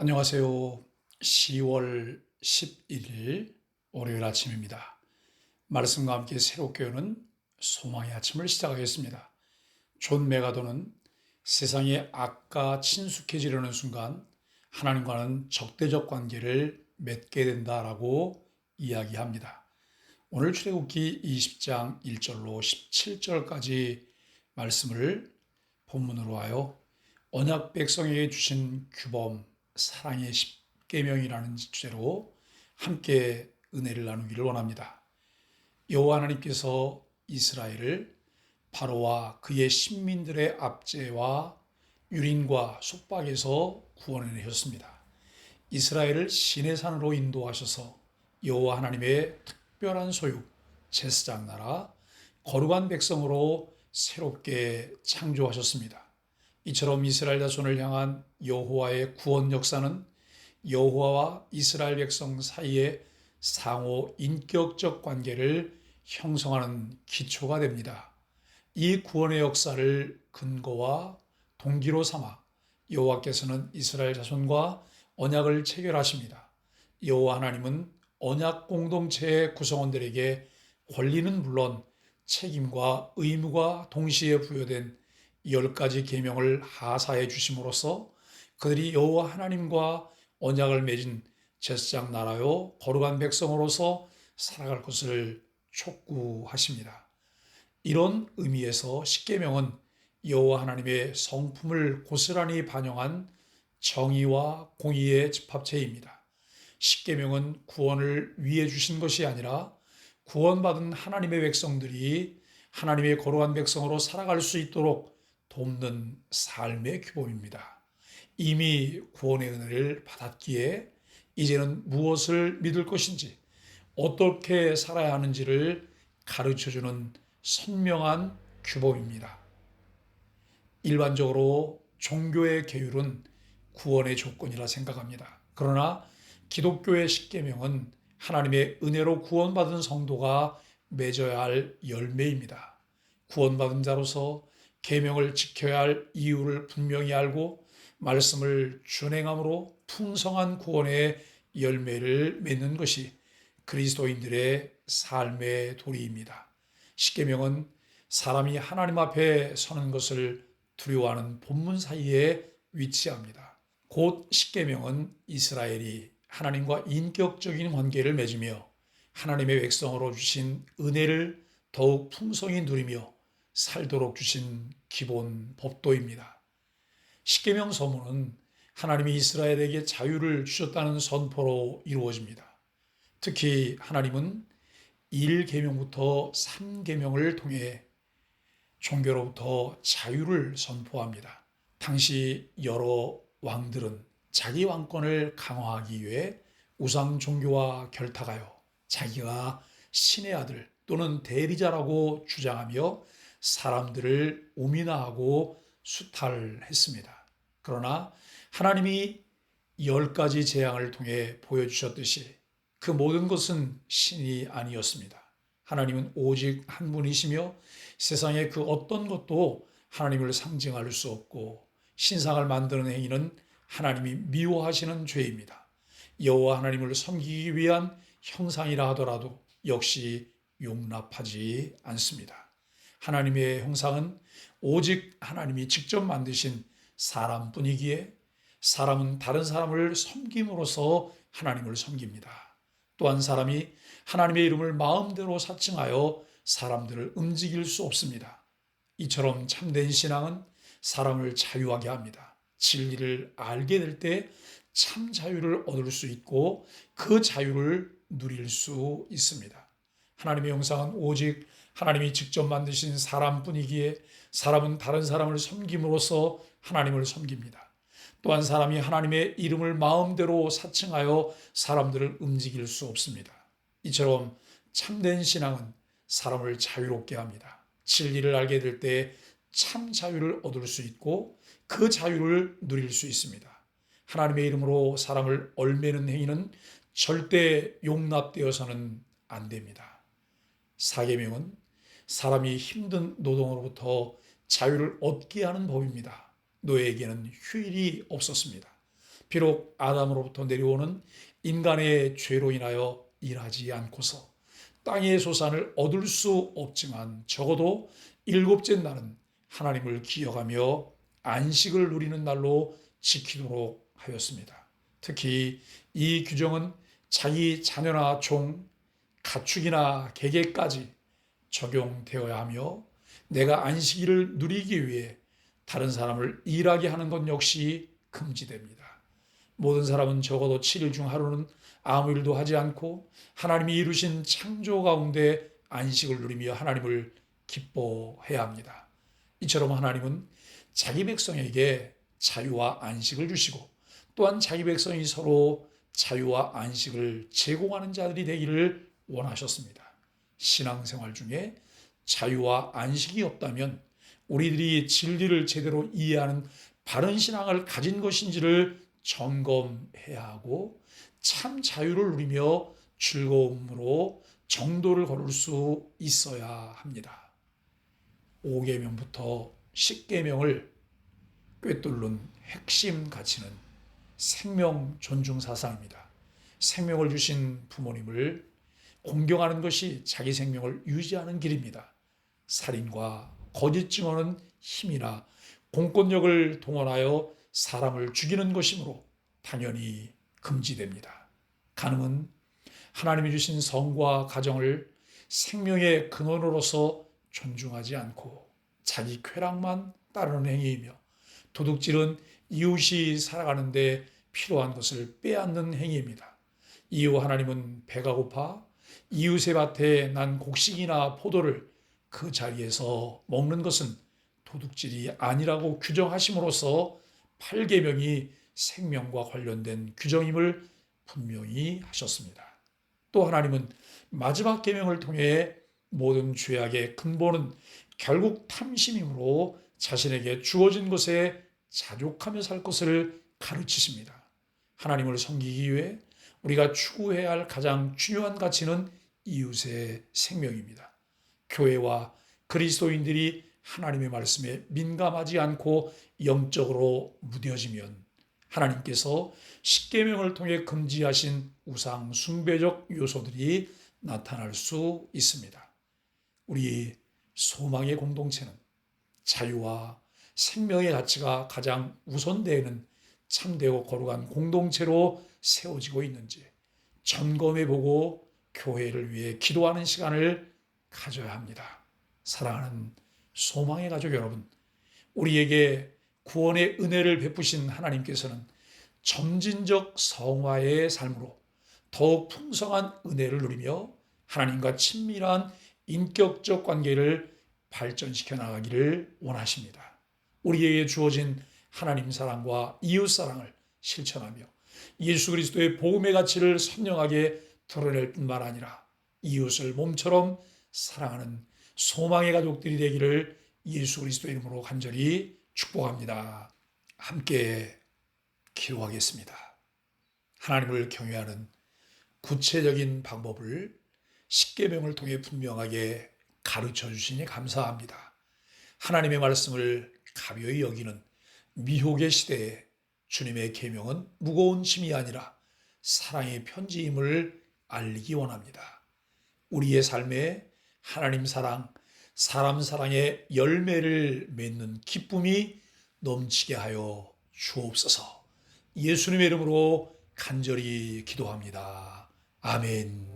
안녕하세요. 10월 11일 월요일 아침입니다. 말씀과 함께 새롭게 오는 소망의 아침을 시작하겠습니다. 존 메가도는 세상에 악과 친숙해지려는 순간 하나님과는 적대적 관계를 맺게 된다라고 이야기합니다. 오늘 출애굽기 20장 1절로 17절까지 말씀을 본문으로 하여 언약 백성에게 주신 규범 사랑의 십계명이라는 주제로 함께 은혜를 나누기를 원합니다. 여호와 하나님께서 이스라엘을 바로와 그의 신민들의 압제와 유린과 속박에서 구원해 내셨습니다. 이스라엘을 신의 산으로 인도하셔서 여호와 하나님의 특별한 소유 제사장 나라 거룩한 백성으로 새롭게 창조하셨습니다. 이처럼 이스라엘 자손을 향한 여호와의 구원 역사는 여호와와 이스라엘 백성 사이의 상호 인격적 관계를 형성하는 기초가 됩니다. 이 구원의 역사를 근거와 동기로 삼아 여호와께서는 이스라엘 자손과 언약을 체결하십니다. 여호와 하나님은 언약 공동체의 구성원들에게 권리는 물론 책임과 의무가 동시에 부여된 열 가지 계명을 하사해 주심으로써 그들이 여호와 하나님과 언약을 맺은 제사장 나라요 거룩한 백성으로서 살아갈 것을 촉구하십니다. 이런 의미에서 십계명은 여호와 하나님의 성품을 고스란히 반영한 정의와 공의의 집합체입니다. 십계명은 구원을 위해 주신 것이 아니라 구원받은 하나님의 백성들이 하나님의 거룩한 백성으로 살아갈 수 있도록 돕는 삶의 규범입니다. 이미 구원의 은혜를 받았기에 이제는 무엇을 믿을 것인지 어떻게 살아야 하는지를 가르쳐 주는 선명한 규범입니다. 일반적으로 종교의 계율은 구원의 조건이라 생각합니다. 그러나 기독교의 십계명은 하나님의 은혜로 구원받은 성도가 맺어야 할 열매입니다. 구원받은 자로서 계명을 지켜야 할 이유를 분명히 알고 말씀을 준행함으로 풍성한 구원의 열매를 맺는 것이 그리스도인들의 삶의 도리입니다. 십계명은 사람이 하나님 앞에 서는 것을 두려워하는 본문 사이에 위치합니다. 곧 십계명은 이스라엘이 하나님과 인격적인 관계를 맺으며 하나님의 백성으로 주신 은혜를 더욱 풍성히 누리며 살도록 주신 기본 법도입니다. 십계명 서문은 하나님이 이스라엘에게 자유를 주셨다는 선포로 이루어집니다. 특히 하나님은 1계명부터 3계명을 통해 종교로부터 자유를 선포합니다. 당시 여러 왕들은 자기 왕권을 강화하기 위해 우상 종교와 결탁하여 자기가 신의 아들 또는 대리자라고 주장하며 사람들을 우민화하고 수탈했습니다. 그러나 하나님이 열 가지 재앙을 통해 보여주셨듯이 그 모든 것은 신이 아니었습니다. 하나님은 오직 한 분이시며 세상의 그 어떤 것도 하나님을 상징할 수 없고 신상을 만드는 행위는 하나님이 미워하시는 죄입니다. 여호와 하나님을 섬기기 위한 형상이라 하더라도 역시 용납하지 않습니다. 하나님의 형상은 오직 하나님이 직접 만드신 사람뿐이기에 사람은 다른 사람을 섬김으로써 하나님을 섬깁니다. 또한 사람이 하나님의 이름을 마음대로 사칭하여 사람들을 움직일 수 없습니다. 이처럼 참된 신앙은 사람을 자유하게 합니다. 진리를 알게 될 때 참 자유를 얻을 수 있고 그 자유를 누릴 수 있습니다. 하나님의 형상은 오직 하나님이 직접 만드신 사람뿐이기에 사람은 다른 사람을 섬김으로써 하나님을 섬깁니다. 또한 사람이 하나님의 이름을 마음대로 사칭하여 사람들을 움직일 수 없습니다. 이처럼 참된 신앙은 사람을 자유롭게 합니다. 진리를 알게 될 때 참 자유를 얻을 수 있고 그 자유를 누릴 수 있습니다. 하나님의 이름으로 사람을 얼매는 행위는 절대 용납되어서는 안 됩니다. 사계명은 사람이 힘든 노동으로부터 자유를 얻게 하는 법입니다. 노예에게는 휴일이 없었습니다. 비록 아담으로부터 내려오는 인간의 죄로 인하여 일하지 않고서 땅의 소산을 얻을 수 없지만 적어도 일곱째 날은 하나님을 기억하며 안식을 누리는 날로 지키도록 하였습니다. 특히 이 규정은 자기 자녀나 종, 가축이나 개개까지 적용되어야 하며 내가 안식일을 누리기 위해 다른 사람을 일하게 하는 것 역시 금지됩니다. 모든 사람은 적어도 7일 중 하루는 아무 일도 하지 않고 하나님이 이루신 창조 가운데 안식을 누리며 하나님을 기뻐해야 합니다. 이처럼 하나님은 자기 백성에게 자유와 안식을 주시고 또한 자기 백성이 서로 자유와 안식을 제공하는 자들이 되기를 원하셨습니다. 신앙생활 중에 자유와 안식이 없다면 우리들이 진리를 제대로 이해하는 바른 신앙을 가진 것인지를 점검해야 하고 참 자유를 누리며 즐거움으로 정도를 걸을 수 있어야 합니다. 5계명부터 10계명을 꿰뚫는 핵심 가치는 생명 존중 사상입니다. 생명을 주신 부모님을 공경하는 것이 자기 생명을 유지하는 길입니다. 살인과 거짓 증언은 힘이나 공권력을 동원하여 사람을 죽이는 것이므로 당연히 금지됩니다. 가늠은 하나님이 주신 성과 가정을 생명의 근원으로서 존중하지 않고 자기 쾌락만 따르는 행위이며 도둑질은 이웃이 살아가는데 필요한 것을 빼앗는 행위입니다. 이후 하나님은 배가 고파 이웃의 밭에 난 곡식이나 포도를 그 자리에서 먹는 것은 도둑질이 아니라고 규정하심으로써 8계명이 생명과 관련된 규정임을 분명히 하셨습니다. 또 하나님은 마지막 계명을 통해 모든 죄악의 근본은 결국 탐심이므로 자신에게 주어진 것에 자족하며 살 것을 가르치십니다. 하나님을 섬기기 위해 우리가 추구해야 할 가장 중요한 가치는 이웃의 생명입니다. 교회와 그리스도인들이 하나님의 말씀에 민감하지 않고 영적으로 무뎌지면 하나님께서 십계명을 통해 금지하신 우상 숭배적 요소들이 나타날 수 있습니다. 우리 소망의 공동체는 자유와 생명의 가치가 가장 우선되는 참되고 거룩한 공동체로 세워지고 있는지 점검해 보고 교회를 위해 기도하는 시간을 가져야 합니다. 사랑하는 소망의 가족 여러분, 우리에게 구원의 은혜를 베푸신 하나님께서는 점진적 성화의 삶으로 더욱 풍성한 은혜를 누리며 하나님과 친밀한 인격적 관계를 발전시켜 나가기를 원하십니다. 우리에게 주어진 하나님 사랑과 이웃 사랑을 실천하며 예수 그리스도의 복음의 가치를 선명하게 드러낼 뿐만 아니라 이웃을 몸처럼 사랑하는 소망의 가족들이 되기를 예수 그리스도 이름으로 간절히 축복합니다. 함께 기도하겠습니다. 하나님을 경외하는 구체적인 방법을 십계명을 통해 분명하게 가르쳐 주시니 감사합니다. 하나님의 말씀을 가벼이 여기는 미혹의 시대에 주님의 계명은 무거운 짐이 아니라 사랑의 편지임을 알기 원합니다. 우리의 삶에 하나님 사랑, 사람 사랑의 열매를 맺는 기쁨이 넘치게 하여 주옵소서. 예수님의 이름으로 간절히 기도합니다. 아멘.